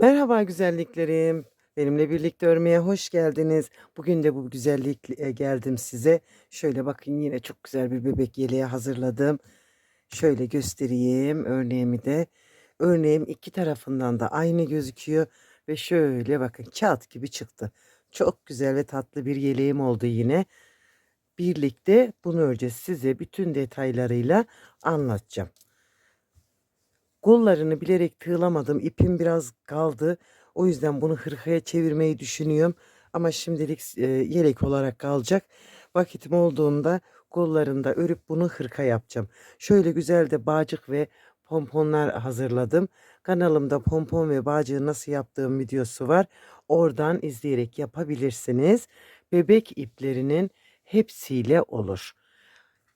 Merhaba güzelliklerim. Benimle birlikte örmeye hoş geldiniz. Bugün de bu güzellikle geldim size. Şöyle bakın yine çok güzel bir bebek yeleği hazırladım. Şöyle göstereyim örneğimi de. Örneğim iki tarafından da aynı gözüküyor. Ve şöyle bakın kağıt gibi çıktı. Çok güzel ve tatlı bir yeleğim oldu yine. Birlikte bunu öreceğiz. Size bütün detaylarıyla anlatacağım. Kollarını bilerek tığlamadım. İpim biraz kaldı. O yüzden bunu hırkaya çevirmeyi düşünüyorum. Ama şimdilik e, yelek olarak kalacak. Vakitim olduğunda kollarında örüp bunu hırka yapacağım. Şöyle güzel de bağcık ve pomponlar hazırladım. Kanalımda pompon ve bağcığı nasıl yaptığım videosu var. Oradan izleyerek yapabilirsiniz. Bebek iplerinin hepsiyle olur.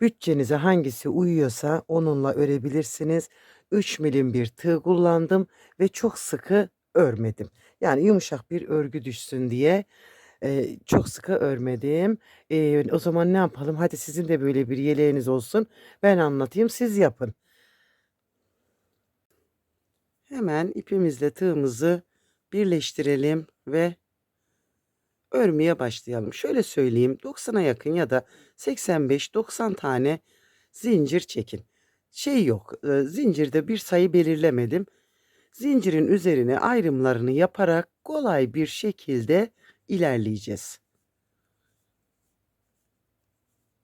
Bütçenize hangisi uyuyorsa onunla örebilirsiniz. 3 milim bir tığ kullandım ve çok sıkı örmedim. Yani yumuşak bir örgü düşsün diye e, çok sıkı örmedim. E, o zaman ne yapalım? Hadi sizin de böyle bir yeleğiniz olsun. Ben anlatayım, siz yapın. Hemen ipimizle tığımızı birleştirelim ve örmeye başlayalım. Şöyle söyleyeyim 90'a yakın ya da 85-90 tane zincir çekin. Şey yok e, zincirde bir sayı belirlemedim. Zincirin üzerine ayrımlarını yaparak kolay bir şekilde ilerleyeceğiz.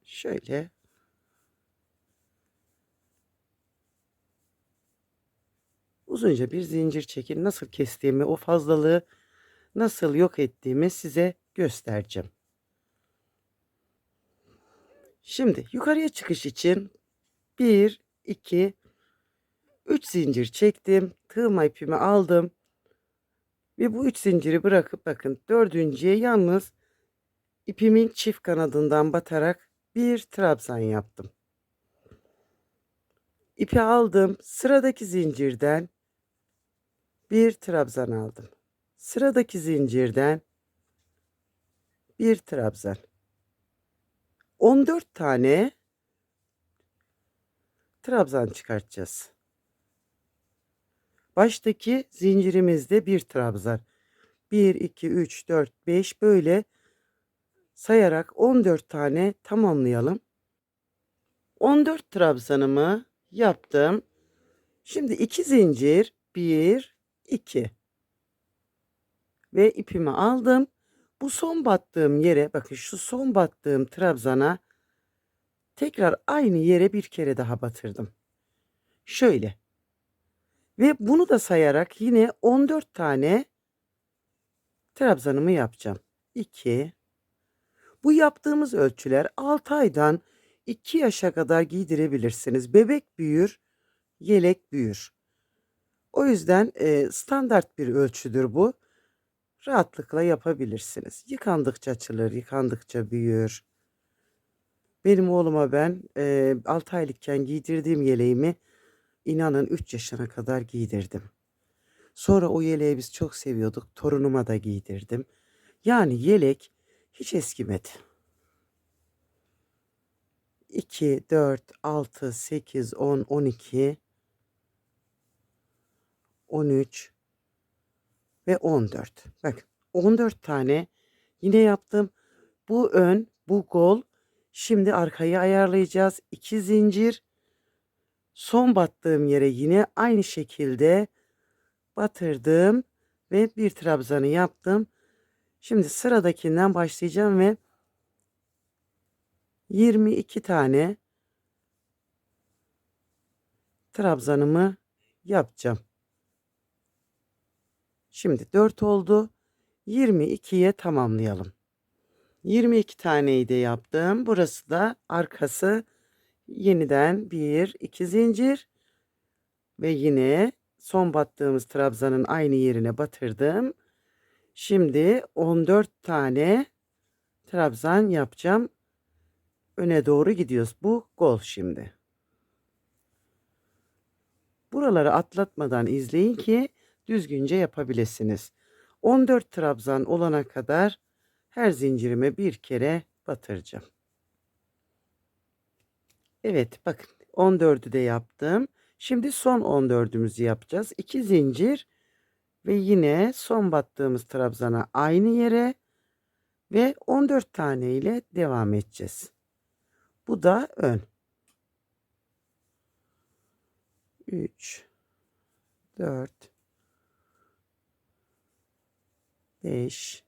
Şöyle uzunca bir zincir çekin. Nasıl kestiğimi, o fazlalığı nasıl yok ettiğimi size göstereceğim. Şimdi yukarıya çıkış için 1, 2, 3 zincir çektim. Tığma ipimi aldım. Ve bu 3 zinciri bırakıp bakın dördüncüye yalnız ipimin çift kanadından batarak bir trabzan yaptım. İpi aldım. Sıradaki zincirden bir trabzan aldım. Sıradaki zincirden bir trabzan. 14 tane trabzan çıkartacağız. Baştaki zincirimizde bir trabzan. 1, 2, 3, 4, 5 böyle sayarak 14 tane tamamlayalım. 14 trabzanımı yaptım. Şimdi iki zincir 1, 2 ve ipimi aldım. Bu son battığım yere bakın şu son battığım trabzana tekrar aynı yere bir kere daha batırdım. Şöyle. Ve bunu da sayarak yine 14 tane trabzanımı yapacağım. 2 Bu yaptığımız ölçüler 6 aydan 2 yaşa kadar giydirebilirsiniz. Bebek büyür, yelek büyür. O yüzden e, standart bir ölçüdür bu. Rahatlıkla yapabilirsiniz. Yıkandıkça açılır, yıkandıkça büyür. Benim oğluma ben e, 6 aylıkken giydirdiğim yeleğimi inanın 3 yaşına kadar giydirdim. Sonra o yeleği biz çok seviyorduk. Torunuma da giydirdim. Yani yelek hiç eskimedi. 2, 4, 6, 8, 10, 12, 13 ve 14. Bakın 14 tane yine yaptım. Bu ön, bu gol. Şimdi arkayı ayarlayacağız. 2 zincir. Son battığım yere yine aynı şekilde batırdım ve bir trabzanı yaptım. Şimdi sıradakinden başlayacağım ve 22 tane trabzanımı yapacağım. Şimdi 4 oldu. 22'ye tamamlayalım. 22 taneyi de yaptım. Burası da arkası yeniden 1 2 zincir ve yine son battığımız trabzanın aynı yerine batırdım. Şimdi 14 tane trabzan yapacağım. Öne doğru gidiyoruz. Bu gol şimdi. Buraları atlatmadan izleyin ki düzgünce yapabilirsiniz. 14 trabzan olana kadar her zincirime bir kere batıracağım. Evet bakın 14'ü de yaptım. Şimdi son 14'ümüzü yapacağız. 2 zincir Ve yine son battığımız trabzana aynı yere ve 14 tane ile devam edeceğiz. Bu da ön. 3 4 5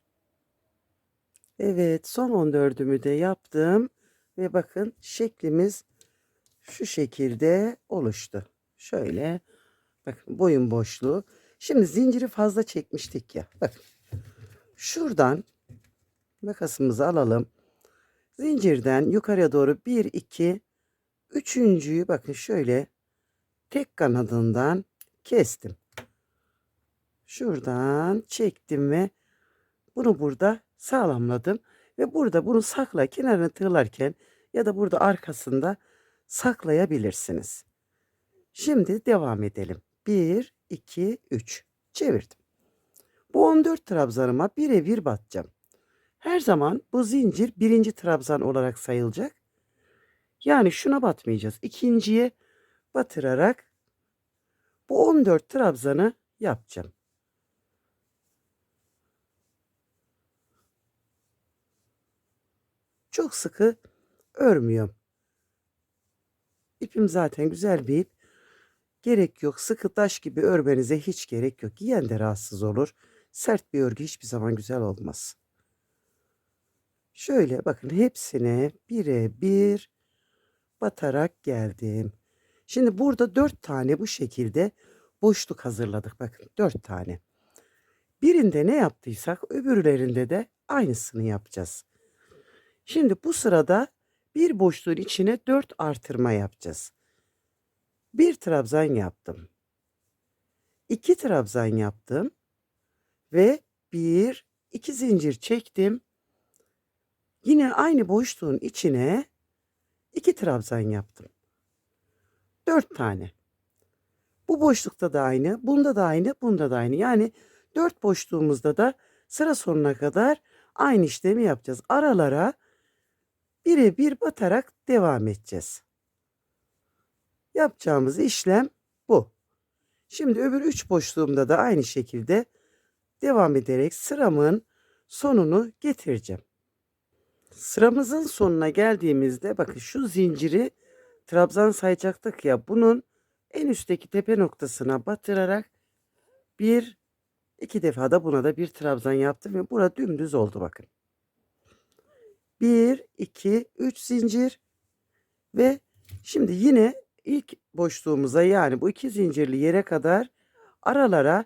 Evet, son 14'ümü de yaptım ve bakın şeklimiz şu şekilde oluştu. Şöyle bakın boyun boşluğu. Şimdi zinciri fazla çekmiştik ya. Bakın. Şuradan makasımızı alalım. Zincirden yukarıya doğru 1 2 üçüncüyü bakın şöyle tek kanadından kestim. Şuradan çektim ve bunu burada sağlamladım ve burada bunu sakla kenarına tığlarken ya da burada arkasında saklayabilirsiniz. Şimdi devam edelim. 1 2 3 çevirdim. Bu 14 trabzanıma birebir batacağım. Her zaman bu zincir birinci trabzan olarak sayılacak. Yani şuna batmayacağız. İkinciye batırarak bu 14 trabzanı yapacağım. Çok sıkı örmüyorum. İpim zaten güzel bir ip. Gerek yok. Sıkı taş gibi örmenize hiç gerek yok. Giyen de rahatsız olur. Sert bir örgü hiçbir zaman güzel olmaz. Şöyle bakın hepsine bire bir batarak geldim. Şimdi burada dört tane bu şekilde boşluk hazırladık. Bakın dört tane. Birinde ne yaptıysak öbürlerinde de aynısını yapacağız. Şimdi bu sırada bir boşluğun içine dört artırma yapacağız. Bir trabzan yaptım. İki trabzan yaptım. Ve bir, iki zincir çektim. Yine aynı boşluğun içine iki trabzan yaptım. Dört tane. Bu boşlukta da aynı, bunda da aynı, bunda da aynı. Yani dört boşluğumuzda da sıra sonuna kadar aynı işlemi yapacağız. Aralara birebir batarak devam edeceğiz. Yapacağımız işlem bu. Şimdi öbür üç boşluğumda da aynı şekilde devam ederek sıramın sonunu getireceğim. Sıramızın sonuna geldiğimizde bakın şu zinciri trabzan sayacaktık ya bunun en üstteki tepe noktasına batırarak bir iki defa da buna da bir trabzan yaptım ve burada dümdüz oldu bakın. 1, 2, 3 zincir ve şimdi yine ilk boşluğumuza yani bu iki zincirli yere kadar aralara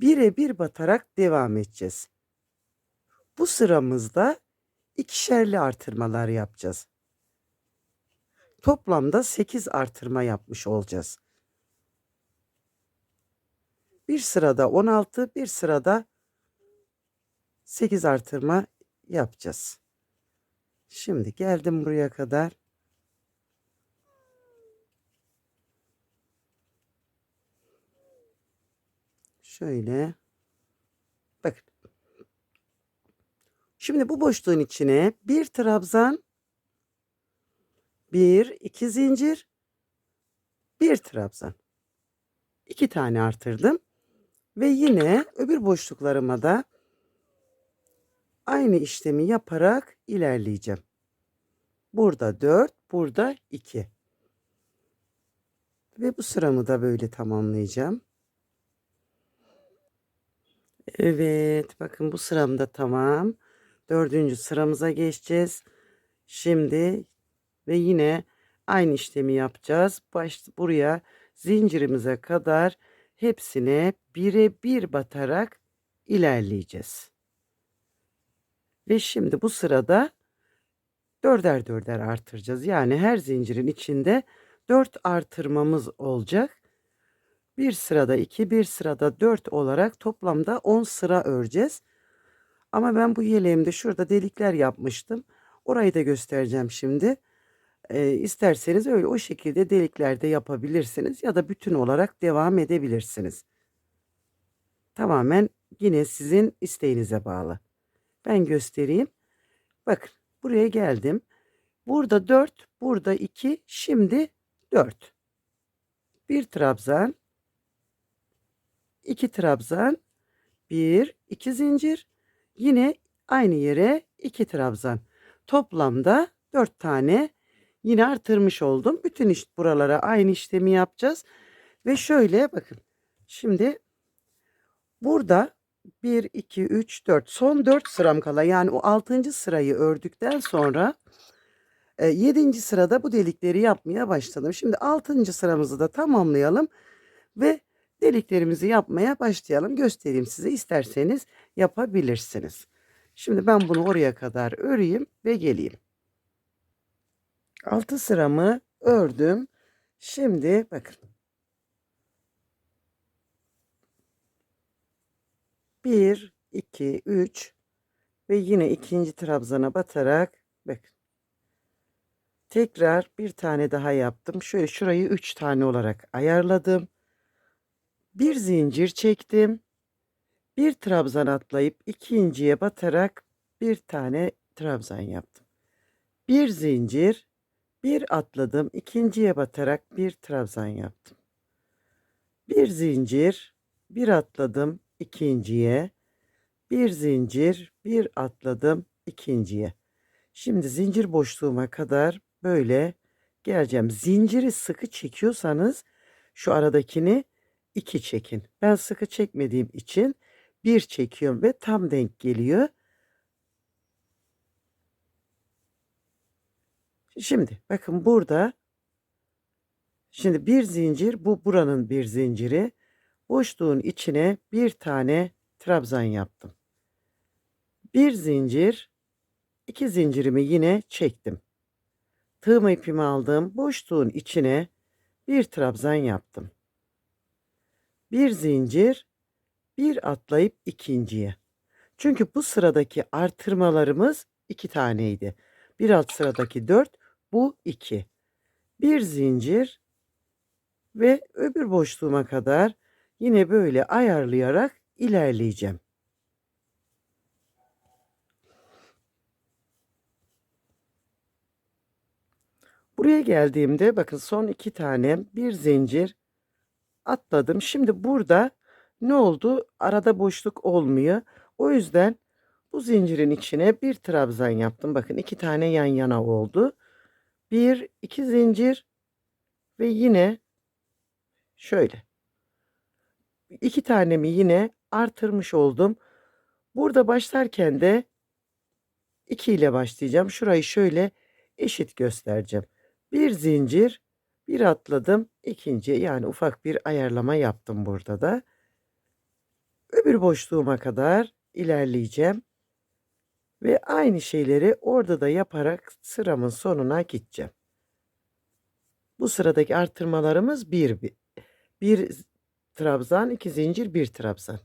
bire bir batarak devam edeceğiz. Bu sıramızda ikişerli artırmalar yapacağız. Toplamda 8 artırma yapmış olacağız. Bir sırada 16, bir sırada 8 artırma yapacağız. Şimdi geldim buraya kadar. Şöyle. Bakın. Şimdi bu boşluğun içine bir trabzan, bir, iki zincir, bir trabzan. iki tane artırdım. Ve yine öbür boşluklarıma da aynı işlemi yaparak ilerleyeceğim. Burada 4, burada 2. Ve bu sıramı da böyle tamamlayacağım. Evet, bakın bu sıram da tamam. Dördüncü sıramıza geçeceğiz. Şimdi ve yine aynı işlemi yapacağız. Baş, buraya zincirimize kadar hepsine bire bir batarak ilerleyeceğiz. Ve şimdi bu sırada dörder dörder artıracağız. Yani her zincirin içinde dört artırmamız olacak. Bir sırada iki, bir sırada dört olarak toplamda on sıra öreceğiz. Ama ben bu yeleğimde şurada delikler yapmıştım. Orayı da göstereceğim şimdi. Ee, isterseniz öyle o şekilde delikler de yapabilirsiniz ya da bütün olarak devam edebilirsiniz. Tamamen yine sizin isteğinize bağlı. Ben göstereyim. Bakın buraya geldim. Burada 4, burada 2, şimdi 4. Bir trabzan, 2 trabzan, 1, 2 zincir, yine aynı yere 2 trabzan. Toplamda 4 tane yine artırmış oldum. Bütün iş buralara aynı işlemi yapacağız. Ve şöyle bakın. Şimdi burada 1, 2, 3, 4 son 4 sıram kala yani o 6. sırayı ördükten sonra 7. sırada bu delikleri yapmaya başladım. Şimdi 6. sıramızı da tamamlayalım ve deliklerimizi yapmaya başlayalım. Göstereyim size isterseniz yapabilirsiniz. Şimdi ben bunu oraya kadar öreyim ve geleyim. 6 sıramı ördüm. Şimdi bakın. 1, 2, 3 ve yine ikinci trabzana batarak bakın. Tekrar bir tane daha yaptım. Şöyle şurayı 3 tane olarak ayarladım. Bir zincir çektim. Bir trabzan atlayıp ikinciye batarak bir tane trabzan yaptım. Bir zincir, bir atladım, ikinciye batarak bir trabzan yaptım. Bir zincir, bir atladım, ikinciye, bir zincir, bir atladım, ikinciye. Şimdi zincir boşluğuma kadar böyle geleceğim. Zinciri sıkı çekiyorsanız şu aradakini iki çekin. Ben sıkı çekmediğim için bir çekiyorum ve tam denk geliyor. Şimdi bakın burada şimdi bir zincir bu buranın bir zinciri. Boşluğun içine bir tane trabzan yaptım. Bir zincir, iki zincirimi yine çektim. Tığım ipimi aldım. Boşluğun içine bir trabzan yaptım. Bir zincir, bir atlayıp ikinciye. Çünkü bu sıradaki artırmalarımız iki taneydi. Bir alt sıradaki dört, bu iki. Bir zincir ve öbür boşluğuma kadar yine böyle ayarlayarak ilerleyeceğim. Buraya geldiğimde bakın son iki tane bir zincir atladım. Şimdi burada ne oldu? Arada boşluk olmuyor. O yüzden bu zincirin içine bir trabzan yaptım. Bakın iki tane yan yana oldu. Bir, iki zincir ve yine şöyle. İki tanemi yine artırmış oldum. Burada başlarken de 2 ile başlayacağım. Şurayı şöyle eşit göstereceğim. Bir zincir, bir atladım, ikinci yani ufak bir ayarlama yaptım burada da. Öbür boşluğuma kadar ilerleyeceğim. Ve aynı şeyleri orada da yaparak sıramın sonuna gideceğim. Bu sıradaki artırmalarımız bir, bir, bir trabzan, iki zincir, bir trabzan.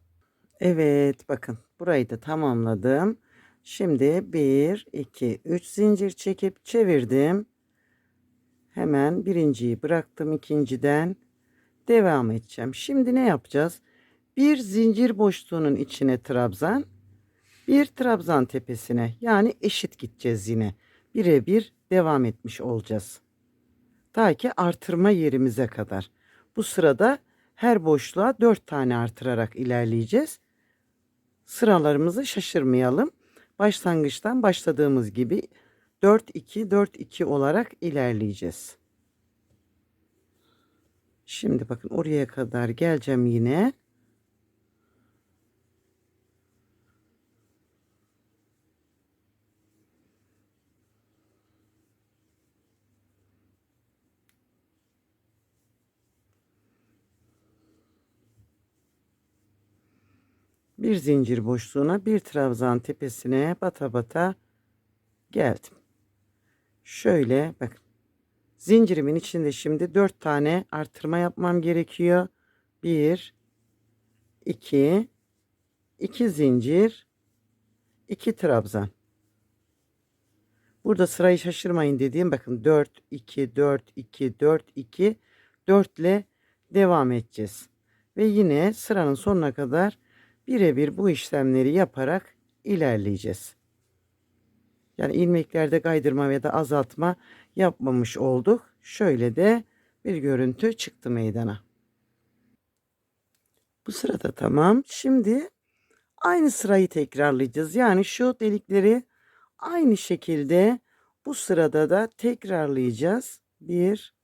Evet bakın burayı da tamamladım. Şimdi 1, 2, 3 zincir çekip çevirdim. Hemen birinciyi bıraktım ikinciden. Devam edeceğim. Şimdi ne yapacağız? Bir zincir boşluğunun içine trabzan. Bir trabzan tepesine yani eşit gideceğiz yine. Birebir devam etmiş olacağız. Ta ki artırma yerimize kadar. Bu sırada her boşluğa 4 tane artırarak ilerleyeceğiz. Sıralarımızı şaşırmayalım. Başlangıçtan başladığımız gibi 4-2-4-2 olarak ilerleyeceğiz. Şimdi bakın oraya kadar geleceğim yine. Bir zincir boşluğuna bir trabzan tepesine bata bata geldim. Şöyle bakın. Zincirimin içinde şimdi 4 tane artırma yapmam gerekiyor. 1 2 2 zincir 2 trabzan. Burada sırayı şaşırmayın dediğim bakın 4 2 4 2 4 2 4 ile devam edeceğiz. Ve yine sıranın sonuna kadar birebir bu işlemleri yaparak ilerleyeceğiz. Yani ilmeklerde kaydırma ya da azaltma yapmamış olduk. Şöyle de bir görüntü çıktı meydana. Bu sırada tamam. Şimdi aynı sırayı tekrarlayacağız. Yani şu delikleri aynı şekilde bu sırada da tekrarlayacağız. Bir,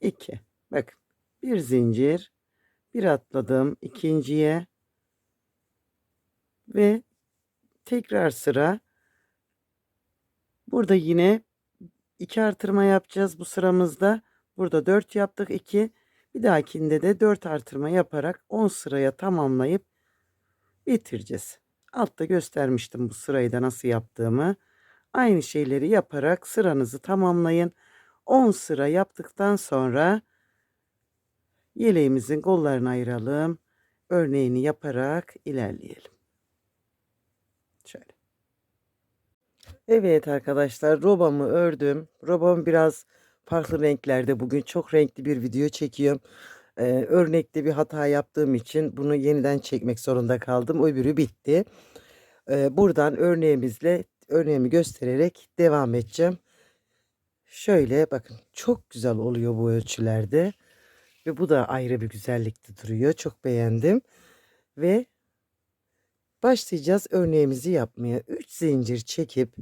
iki. Bakın bir zincir, bir atladım ikinciye ve tekrar sıra. Burada yine iki artırma yapacağız bu sıramızda. Burada 4 yaptık 2. Bir dahakinde de 4 artırma yaparak 10 sıraya tamamlayıp bitireceğiz. Altta göstermiştim bu sırayı da nasıl yaptığımı. Aynı şeyleri yaparak sıranızı tamamlayın. 10 sıra yaptıktan sonra yeleğimizin kollarını ayıralım. Örneğini yaparak ilerleyelim. Şöyle. Evet arkadaşlar robamı ördüm. Robam biraz farklı renklerde. Bugün çok renkli bir video çekiyorum. Ee, örnekte bir hata yaptığım için bunu yeniden çekmek zorunda kaldım. Öbürü bitti. Ee, buradan örneğimizle örneğimi göstererek devam edeceğim. Şöyle bakın çok güzel oluyor bu ölçülerde. Ve bu da ayrı bir güzellikte duruyor. Çok beğendim. Ve başlayacağız örneğimizi yapmaya. 3 zincir çekip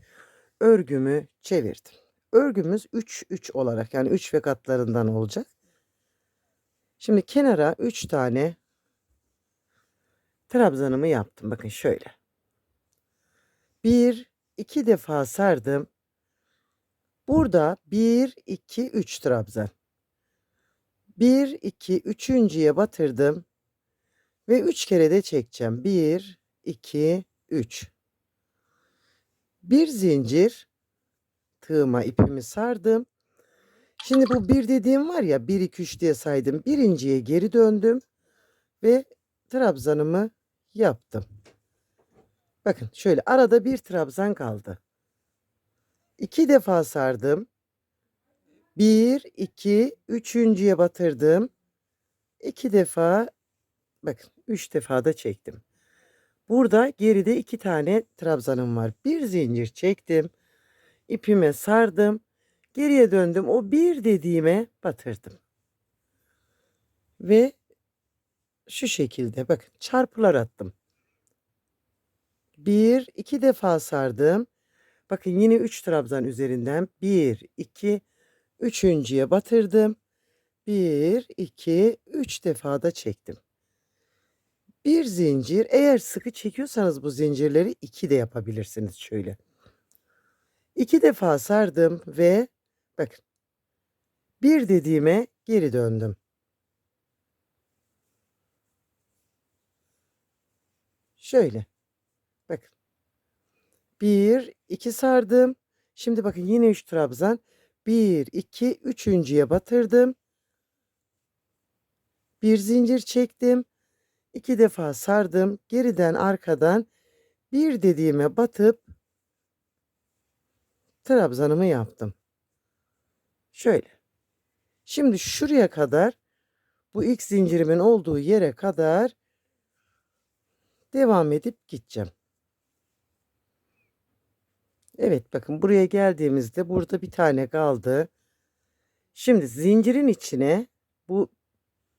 örgümü çevirdim. Örgümüz 3 3 olarak yani 3 ve katlarından olacak. Şimdi kenara 3 tane trabzanımı yaptım. Bakın şöyle. Bir, iki defa sardım. Burada 1, 2, 3 trabzan. 1, 2, üçüncüye batırdım. Ve 3 kere de çekeceğim. 1, 2, 3. Bir zincir tığıma ipimi sardım. Şimdi bu bir dediğim var ya 1 2 3 diye saydım. Birinciye geri döndüm ve trabzanımı yaptım. Bakın şöyle arada bir trabzan kaldı. İki defa sardım. Bir, iki, üçüncüye batırdım. İki defa bakın üç defa da çektim. Burada geride iki tane trabzanım var. Bir zincir çektim. ipime sardım. Geriye döndüm. O bir dediğime batırdım. Ve şu şekilde bakın çarpılar attım. Bir, iki defa sardım. Bakın yine üç trabzan üzerinden bir, iki, üçüncüye batırdım. Bir, iki, üç defa da çektim. Bir zincir eğer sıkı çekiyorsanız bu zincirleri iki de yapabilirsiniz şöyle. İki defa sardım ve bakın bir dediğime geri döndüm. Şöyle. Bakın. Bir, iki sardım. Şimdi bakın yine üç trabzan. Bir, iki, üçüncüye batırdım. Bir zincir çektim. İki defa sardım. Geriden arkadan bir dediğime batıp trabzanımı yaptım. Şöyle. Şimdi şuraya kadar bu ilk zincirimin olduğu yere kadar devam edip gideceğim. Evet bakın buraya geldiğimizde burada bir tane kaldı. Şimdi zincirin içine bu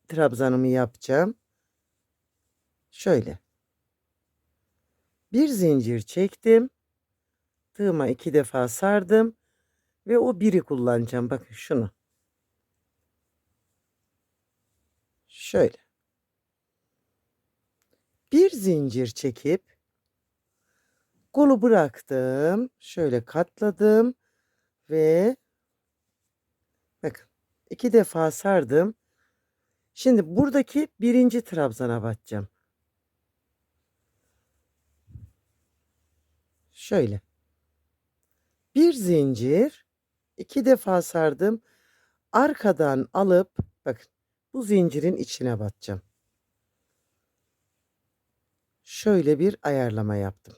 trabzanımı yapacağım. Şöyle. Bir zincir çektim. Tığıma iki defa sardım. Ve o biri kullanacağım. Bakın şunu. Şöyle. Bir zincir çekip kolu bıraktım. Şöyle katladım ve bakın iki defa sardım. Şimdi buradaki birinci trabzana batacağım. Şöyle. Bir zincir, iki defa sardım. Arkadan alıp bakın bu zincirin içine batacağım. Şöyle bir ayarlama yaptım.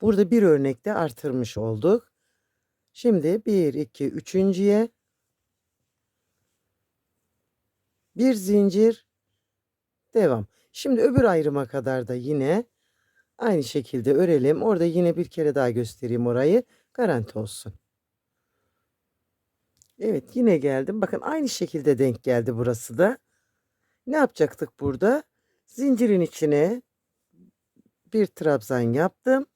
Burada bir örnekte artırmış olduk. Şimdi 1, 2, üçüncüye bir zincir devam. Şimdi öbür ayrıma kadar da yine aynı şekilde örelim. Orada yine bir kere daha göstereyim orayı. Garanti olsun. Evet yine geldim. Bakın aynı şekilde denk geldi burası da. Ne yapacaktık burada? Zincirin içine bir trabzan yaptım.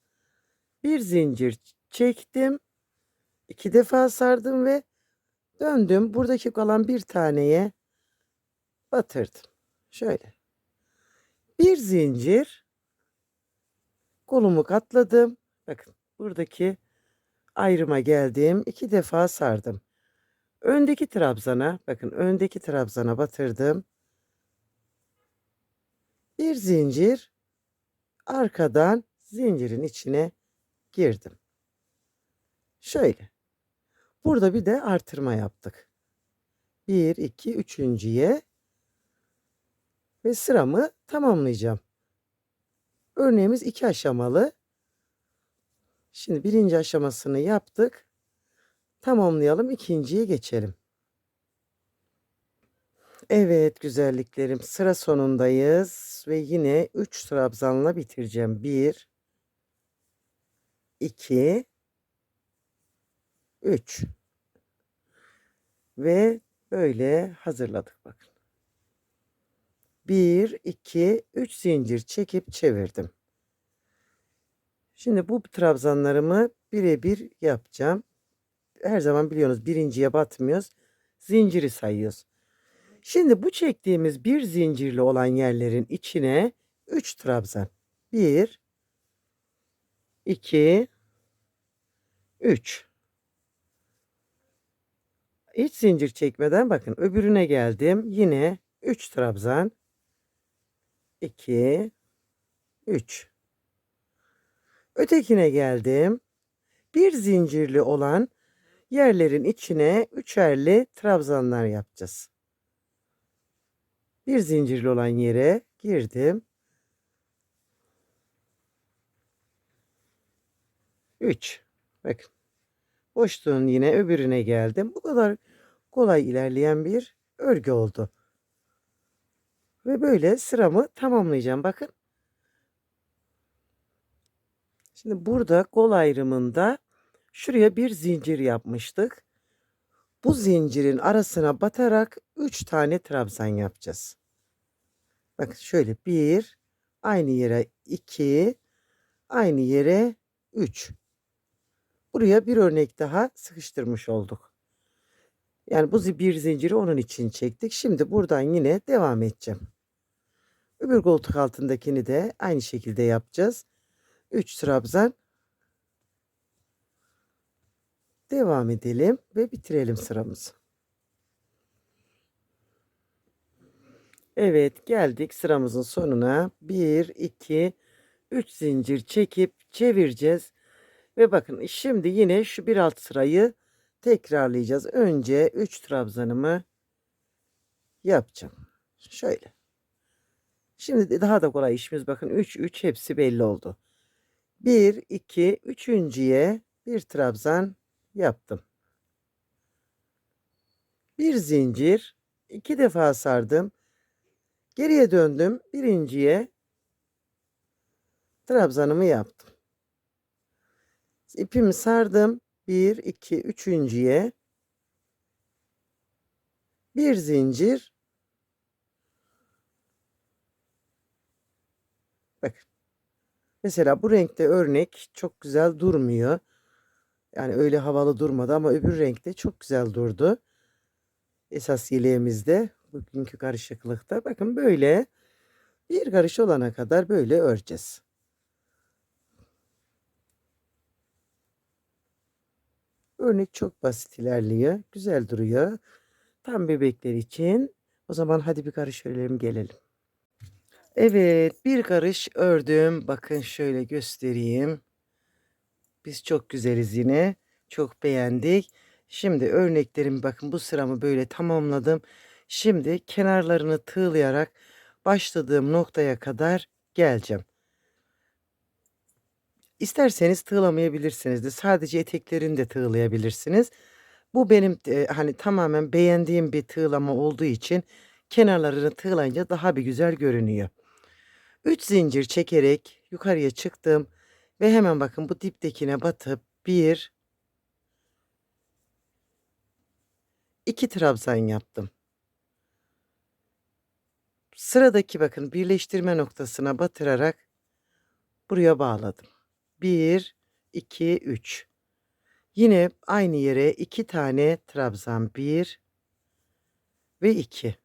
Bir zincir çektim. iki defa sardım ve döndüm. Buradaki kalan bir taneye batırdım. Şöyle. Bir zincir kolumu katladım. Bakın buradaki ayrıma geldim. iki defa sardım. Öndeki trabzana bakın öndeki trabzana batırdım. Bir zincir arkadan zincirin içine girdim. Şöyle. Burada bir de artırma yaptık. 1 2 üçüncüye ve sıramı tamamlayacağım. Örneğimiz iki aşamalı. Şimdi birinci aşamasını yaptık. Tamamlayalım. ikinciye geçelim. Evet güzelliklerim sıra sonundayız ve yine 3 trabzanla bitireceğim. 1 2 3 ve böyle hazırladık bakın. 1 2 3 zincir çekip çevirdim. Şimdi bu trabzanlarımı birebir yapacağım. Her zaman biliyorsunuz birinciye batmıyoruz. Zinciri sayıyoruz. Şimdi bu çektiğimiz bir zincirli olan yerlerin içine 3 trabzan. 1 2 3 Hiç zincir çekmeden bakın öbürüne geldim. Yine 3 trabzan. 2 3 Ötekine geldim. Bir zincirli olan yerlerin içine üçerli trabzanlar yapacağız. Bir zincirli olan yere girdim. 3. Bakın. Boşluğun yine öbürüne geldim. Bu kadar kolay ilerleyen bir örgü oldu. Ve böyle sıramı tamamlayacağım. Bakın. Şimdi burada kol ayrımında şuraya bir zincir yapmıştık. Bu zincirin arasına batarak 3 tane trabzan yapacağız. Bakın şöyle 1 aynı yere 2 aynı yere 3. Buraya bir örnek daha sıkıştırmış olduk. Yani bu bir zinciri onun için çektik. Şimdi buradan yine devam edeceğim. Öbür koltuk altındakini de aynı şekilde yapacağız. 3 trabzan devam edelim ve bitirelim sıramızı. Evet geldik sıramızın sonuna. 1 2 3 zincir çekip çevireceğiz. Ve bakın şimdi yine şu bir alt sırayı tekrarlayacağız. Önce 3 trabzanımı yapacağım. Şöyle. Şimdi daha da kolay işimiz bakın 3 3 hepsi belli oldu. 1 2 üçüncüye bir trabzan yaptım. Bir zincir iki defa sardım. Geriye döndüm. Birinciye trabzanımı yaptım. İpimi sardım. Bir, iki, üçüncüye bir zincir bakın mesela bu renkte örnek çok güzel durmuyor yani öyle havalı durmadı ama öbür renkte çok güzel durdu esas yeleğimizde bugünkü karışıklıkta bakın böyle bir karış olana kadar böyle öreceğiz. Örnek çok basit ilerliyor. Güzel duruyor. Tam bebekler için. O zaman hadi bir karış örelim gelelim. Evet bir karış ördüm. Bakın şöyle göstereyim. Biz çok güzeliz yine. Çok beğendik. Şimdi örneklerimi bakın bu sıramı böyle tamamladım. Şimdi kenarlarını tığlayarak başladığım noktaya kadar geleceğim. İsterseniz tığlamayabilirsiniz de sadece eteklerini de tığlayabilirsiniz. Bu benim e, hani tamamen beğendiğim bir tığlama olduğu için kenarlarını tığlayınca daha bir güzel görünüyor. 3 zincir çekerek yukarıya çıktım ve hemen bakın bu diptekine batıp 1 2 trabzan yaptım. Sıradaki bakın birleştirme noktasına batırarak buraya bağladım. 1, 2, 3. Yine aynı yere iki tane trabzan 1 ve 2.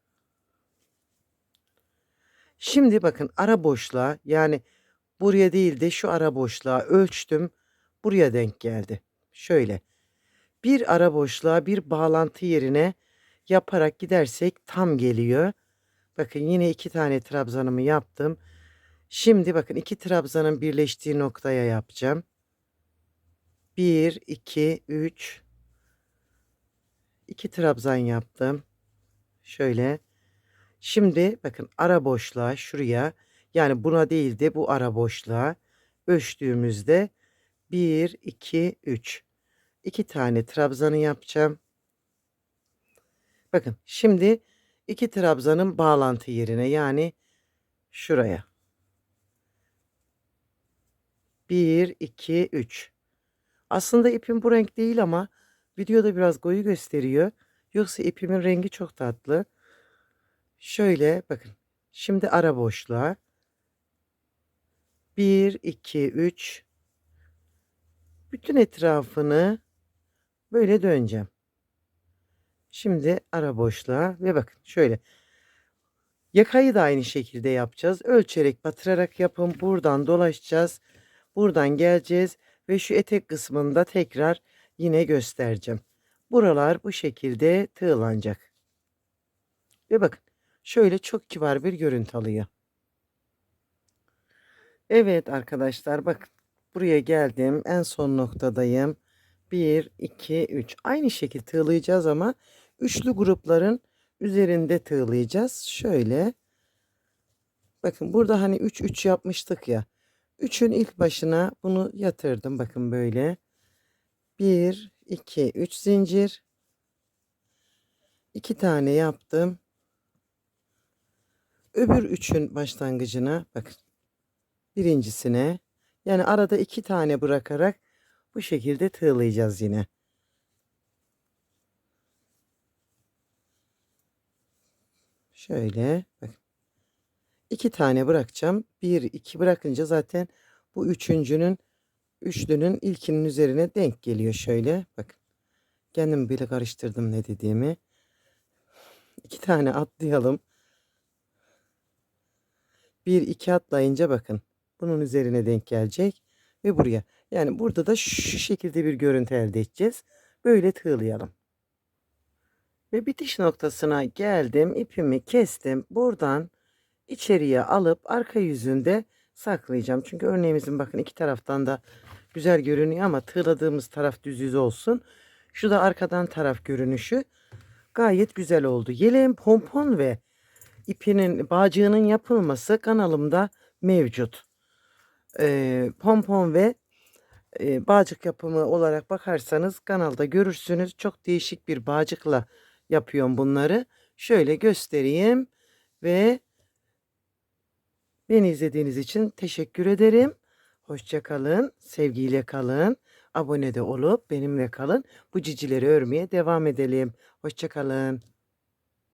Şimdi bakın ara boşluğa yani buraya değil de şu ara boşluğa ölçtüm. Buraya denk geldi. Şöyle. Bir ara boşluğa bir bağlantı yerine yaparak gidersek tam geliyor. Bakın yine iki tane trabzanımı yaptım. Şimdi bakın iki trabzanın birleştiği noktaya yapacağım. 1, 2, 3. 2 trabzan yaptım. Şöyle. Şimdi bakın ara boşluğa şuraya yani buna değil de bu ara boşluğa ölçtüğümüzde 1, 2, 3. 2 tane trabzanı yapacağım. Bakın şimdi iki trabzanın bağlantı yerine yani şuraya. 1, 2, 3. Aslında ipim bu renk değil ama videoda biraz koyu gösteriyor. Yoksa ipimin rengi çok tatlı. Şöyle bakın. Şimdi ara boşluğa. 1, 2, 3. Bütün etrafını böyle döneceğim. Şimdi ara boşluğa ve bakın şöyle. Yakayı da aynı şekilde yapacağız. Ölçerek batırarak yapın. Buradan dolaşacağız. Buradan geleceğiz ve şu etek kısmında tekrar yine göstereceğim. Buralar bu şekilde tığlanacak. Ve bakın şöyle çok kibar bir görüntü alıyor. Evet arkadaşlar bakın buraya geldim. En son noktadayım. 1, 2, 3. Aynı şekilde tığlayacağız ama üçlü grupların üzerinde tığlayacağız. Şöyle. Bakın burada hani 3 3 yapmıştık ya. 3'ün ilk başına bunu yatırdım. Bakın böyle. 1, 2, 3 zincir. 2 tane yaptım. Öbür üçün başlangıcına bakın. Birincisine yani arada iki tane bırakarak bu şekilde tığlayacağız yine. Şöyle bakın. İki tane bırakacağım. Bir, iki bırakınca zaten bu üçüncünün üçlünün ilkinin üzerine denk geliyor şöyle. Bakın. Kendim bile karıştırdım ne dediğimi. İki tane atlayalım. Bir iki atlayınca bakın. Bunun üzerine denk gelecek. Ve buraya. Yani burada da şu şekilde bir görüntü elde edeceğiz. Böyle tığlayalım. Ve bitiş noktasına geldim. ipimi kestim. Buradan içeriye alıp arka yüzünde saklayacağım. Çünkü örneğimizin bakın iki taraftan da güzel görünüyor ama tığladığımız taraf düz yüz olsun. Şu da arkadan taraf görünüşü gayet güzel oldu. Yeleğin pompon ve ipinin bağcığının yapılması kanalımda mevcut. Ee, pompon ve e, bağcık yapımı olarak bakarsanız kanalda görürsünüz. Çok değişik bir bağcıkla yapıyorum bunları. Şöyle göstereyim ve beni izlediğiniz için teşekkür ederim. Hoşça kalın, sevgiyle kalın. Abone de olup benimle kalın. Bu cicileri örmeye devam edelim. Hoşça kalın.